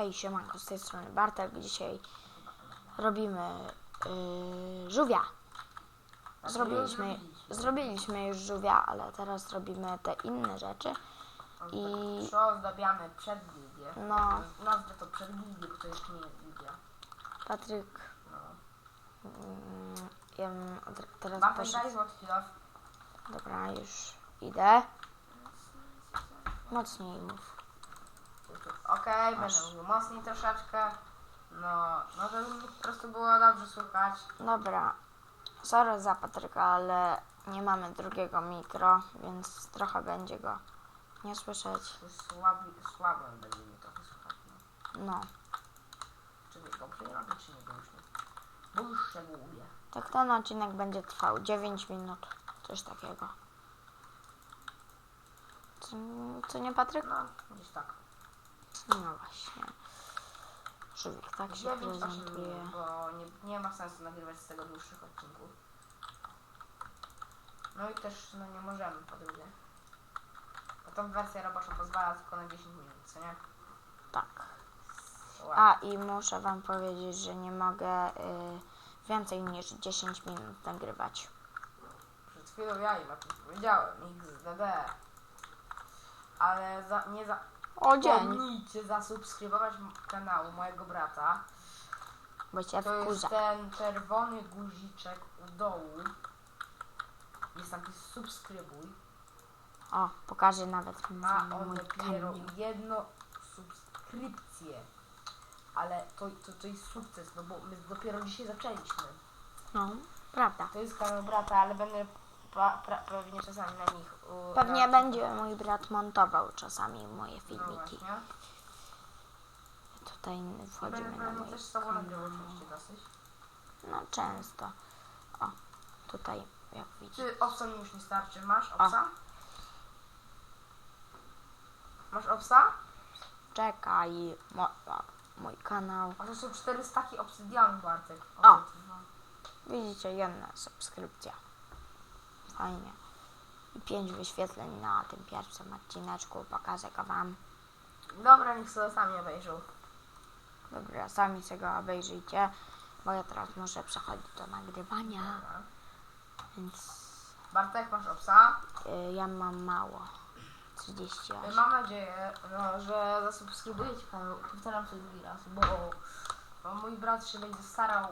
Hej, siemanko, z tej strony Bartek. Dzisiaj robimy yy, żółwia. Zrobiliśmy, zrobiliśmy już żółwia, ale teraz robimy te inne rzeczy. I- Przyozdabiamy przed gildię. No. Nazwę to przed gildię, bo to jeszcze nie jest gildia. Patryk, No. mm, ja bym od- teraz Bartek poszedł. daj złoty. Dobra, już idę. Mocniej mów. Okej, będę mówił mocniej troszeczkę. No, no to po prostu było dobrze słychać. Dobra, sorry za Patryka, ale nie mamy drugiego mikro, więc trochę będzie go nie słyszeć. Słaby, słabym będzie mi trochę słychać. No. No. Czy wy dobrze nie robię, czy nie, bo już nie. Bo już szczegółuję. Tak ten odcinek będzie trwał 9 minut, coś takiego. Co, co nie Patryk? No, gdzieś tak. No właśnie. Żywik tak się 9, 8 prezentuje. minut, bo nie, nie ma sensu nagrywać z tego dłuższych odcinków. No i też no nie możemy po drugie. Bo ta wersja robocza pozwala tylko na 10 minut, co nie? Tak. Ładnie. A i muszę wam powiedzieć, że nie mogę y, więcej niż 10 minut nagrywać. Przed chwilą ja im o tym powiedziałem, XDD. Ale za, nie za... O dzień, Zapomnijcie zasubskrybować kanału mojego brata. bo cię To jest wkurza. ten czerwony guziczek u dołu. Jest tam subskrybuj. O, pokażę nawet Ma on mój dopiero jedno subskrypcję. Ale to, to, to jest sukces, no bo my dopiero dzisiaj zaczęliśmy. No, prawda. To jest kanał brata, ale będę pa, pra, pewnie czasami na nich. u- Pewnie na- będzie mój brat montował czasami moje No filmiki. właśnie. Tutaj wchodzimy na mój też oczywiście dosyć. No często. O, tutaj jak widzicie. Czy owsa mi już nie starczy? Masz owsa? Masz owsa? Czekaj, mo, o, mój kanał. A to są cztery staki obsydianu, Bartek. O. ty, no. Widzicie, jedna subskrypcja. Fajnie. I pięć wyświetleń na tym pierwszym odcineczku. Pokażę go wam. Dobra, niech sobie sami obejrzą. Dobra, sami sobie go obejrzyjcie, bo ja teraz muszę przechodzić do nagrywania, Dobra. więc Bartek, masz owsa? y, ja mam mało. 38. Mam nadzieję, no, że zasubskrybujecie kanał. Powtarzam to drugi raz, bo, bo mój brat się będzie starał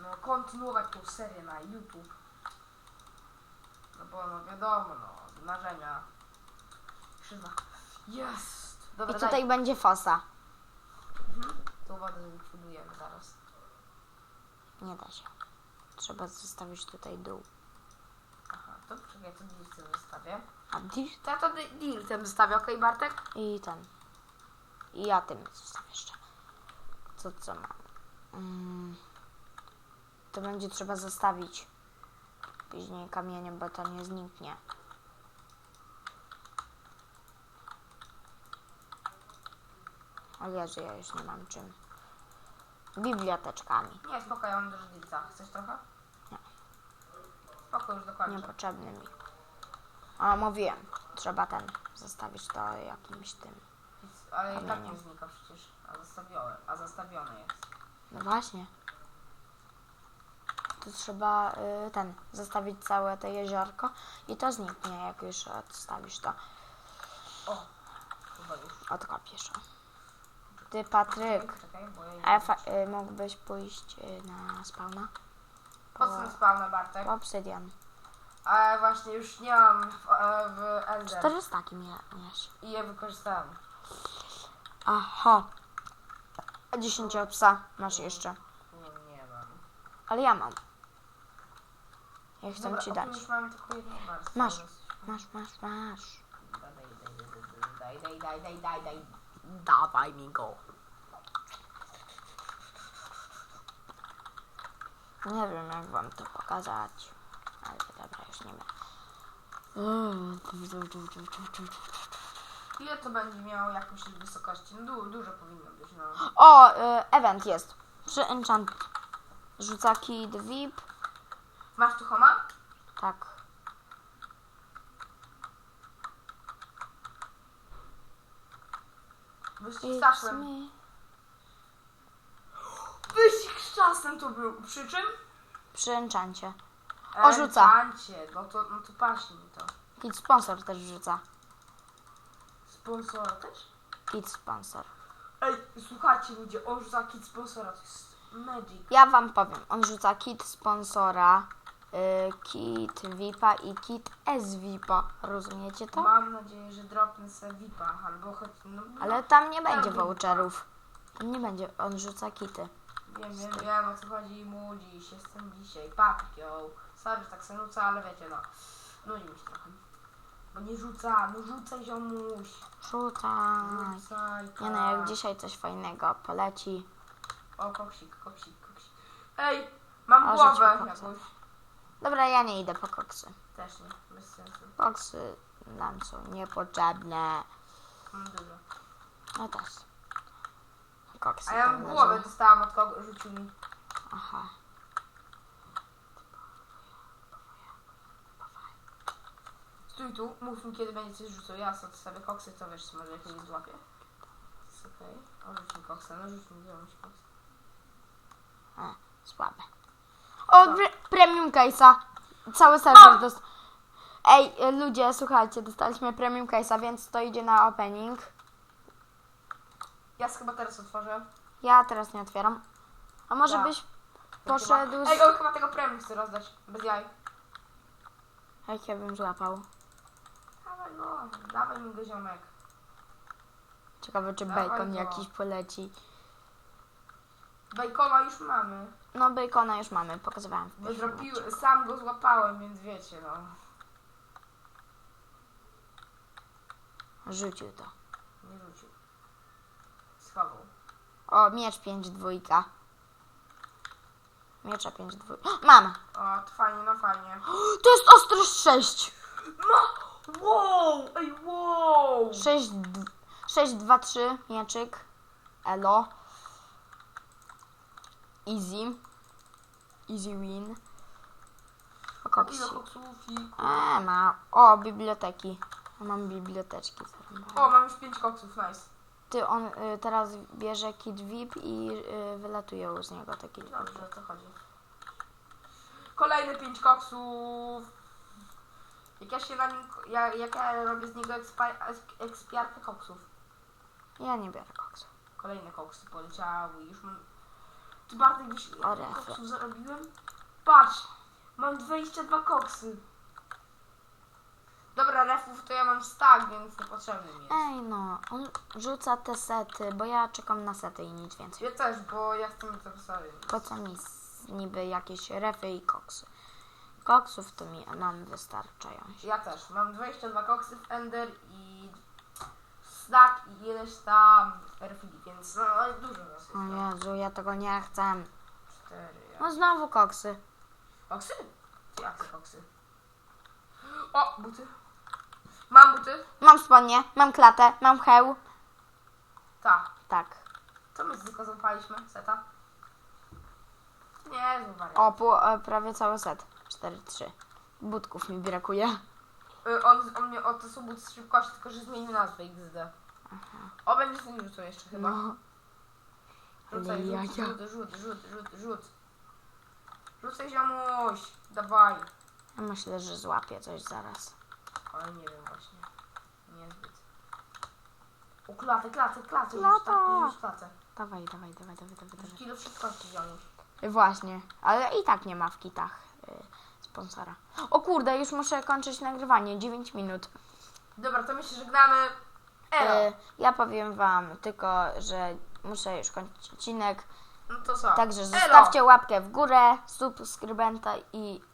no, kontynuować tą serię na YouTube. No bo no wiadomo, no, marzenia. Krzywa. Jest! I Dobra, tutaj daj. będzie fosa. Mhm. Wodę zlikwidujemy zaraz. Nie da się. Trzeba zostawić tutaj dół. Aha, to czekaj, to dirtem zostawię. A dirt To ja to di- dirtem zostawię, okej Bartek? i ten. I ja tym zostawię jeszcze. Co co mam? Mm, to będzie trzeba zostawić później kamieniem, bo to nie zniknie. O Jezu, ja już nie mam czym. Biblioteczkami. Nie, spoko, ja mam dużo dirta. Chcesz trochę? Nie. Spoko, już dokładnie. Niepotrzebny mi. A mówiłem, trzeba ten zostawić to jakimś tym. Ale i tak Kamieniem. nie znika przecież. A a zastawione jest. No właśnie. To trzeba y, ten zostawić całe to jeziorko i to zniknie, jak już odstawisz to. O, chyba już. Odkopiesz. o. Ty Patryk, Czekaj, bo ja nie a fa- y, mógłbyś pójść y, na spawna? Po co mi spawna Bartek? Po obsydian. Ale właśnie już nie mam w, e, w Ender. Cztery staki miałeś. I je wykorzystałem. Aha. A 10 psa masz jeszcze. Nie, nie mam. Ale ja mam. Ja chcę Dobra, ci dać. już mamy tylko jedną warstwę. Masz. Masz, masz, masz. Daj, daj, daj, daj, daj, daj, daj. Dawaj mi go. Nie wiem jak wam to pokazać. Ale dobra, już nie wiem. Ile to będzie miało, jak myślisz, wysokości? No du dużo powinno być, no. O, y, event jest. Przy enchant. Rzucaki the VIP. Masz tu homa? Tak. Wyścig z czasem. me. Wyścig z czasem to był. Przy czym? Przy enchancie. O, rzuca. Enchancie. No to, no to paśnie mi to. Kit sponsor też wrzuca. Sponsora też? Kit sponsor. Ej, słuchajcie ludzie, on rzuca kit sponsora, to jest magic. Ja wam powiem, on rzuca kit sponsora, kit VIPa i kit S-VIPa. Rozumiecie to? Mam nadzieję, że dropnę sobie VIPa, albo choć, no, Ale tam nie będzie voucherów. Tam nie będzie, on rzuca kity. Wiem, wiem, wiem o co chodzi mu dziś, jestem dzisiaj papio. Sorry, tak sobie rzuca, ale wiecie no. Nudzi mi się trochę. Bo nie rzuca, no rzucaj ziomuś. Rzucaj. Rzucaj. Nie no, jak dzisiaj coś fajnego poleci. O, koksik, koksik, koksik. Ej, mam O, głowę rzucił koksa. jakąś. Dobra, ja nie idę po koksy. Też nie, bez sensu. Koksy nam są niepotrzebne. Mam dużo. No też. Koksy A ja tam mam leżą. głowę dostałam od kogo, rzucił mi. Aha. Stój tu, mów mi kiedy będzie coś rzucał. Ja sobie koksy, to wiesz, może jakieś złapię. Jest okej. O, rzuć mi koksa, no rzuć mi, koksa. A, słabe. O, pre premium case'a. Cały serwer dost... Ej, ludzie, słuchajcie, dostaliśmy premium case'a, więc to idzie na opening. Ja chyba teraz otworzę. Ja teraz nie otwieram. A może Ja. byś poszedł z... Ej, on chyba tego premium chce rozdać. Bez jaj. Jak ja bym złapał. Dawaj go, dawaj mi go ziomek. Ciekawe, czy Dawaj bacon go. jakiś poleci. Bacona już mamy. No, bacona już mamy, pokazywałam. w Bo pierwszym zrobił, odcinku. sam go złapałem, więc wiecie no. Rzucił to. Nie rzucił. Schował. O, miecz 5 dwójka. Miecza 5 dwójka. Mam! O, to fajnie, no fajnie. To jest ostrość 6. No! Wow! Ej, wow! 6, 6 2, 3, mieczyk. Elo. Easy. Easy win. O, koksi. Ile koksów i... A, ma. O, biblioteki. Mam biblioteczki. O, mam już pięć koksów, nice. Ty, on y, teraz bierze kit VIP i y, wylatuje z niego taki Dobrze, o to chodzi. Kolejne pięć koksów. Jak ja się na nim... Ja, jak ja robię z niego ekspiarkę koksów. Ja nie biorę koksów. Kolejne koksy poleciały już mam... Ty Bartek, wiesz ile O, tych refy. koksów zarobiłem? Patrz! Mam 22 koksy. Dobra, refów to ja mam stack, więc niepotrzebny mi jest. Ej no, on rzuca te sety, bo ja czekam na sety i nic więcej. Ja też, bo ja chcę mieć sobie. Po co mi s- niby jakieś refy i koksy? Koksów to mi nam wystarczają. Ja też. Mam 22 koksy w Ender i stack i ileś tam refili, więc no dużo nas jest. O no. Jezu, ja tego nie chcę. Cztery. Ja. No znowu koksy. Koksy? Jakie koksy? O, buty. Mam buty? Mam spodnie, mam klatę, mam heł. Tak. Tak. Co my tylko złapaliśmy? Seta? Nie, złapali. O, e, prawie cały set. 4-3. Budków mi brakuje. Y, On, on mnie, o, to są buty z szybkości, tylko że zmienił nazwę XD. O, będzie z nim rzucał jeszcze chyba. No. Rzucaj, Ale rzut, jaja. rzut, rzut, rzut, rzut, rzut. Rzucaj ziomuś, dawaj. Ja myślę, że złapię coś zaraz. Ale nie wiem właśnie. Niezbyt. O, klatę, klatę, klatę, Klata. tak, rzuć klatę. Dawaj, dawaj, dawaj, dawaj, dawaj. Kilo szybkości ziomuś. Właśnie, ale i tak nie ma w kitach y, sponsora. O kurde, już muszę kończyć nagrywanie. 9 minut. Dobra, to my się żegnamy. Elo. Y, ja powiem wam tylko, że muszę już kończyć odcinek. No to co? Także Elo. zostawcie łapkę w górę, subskrybenta i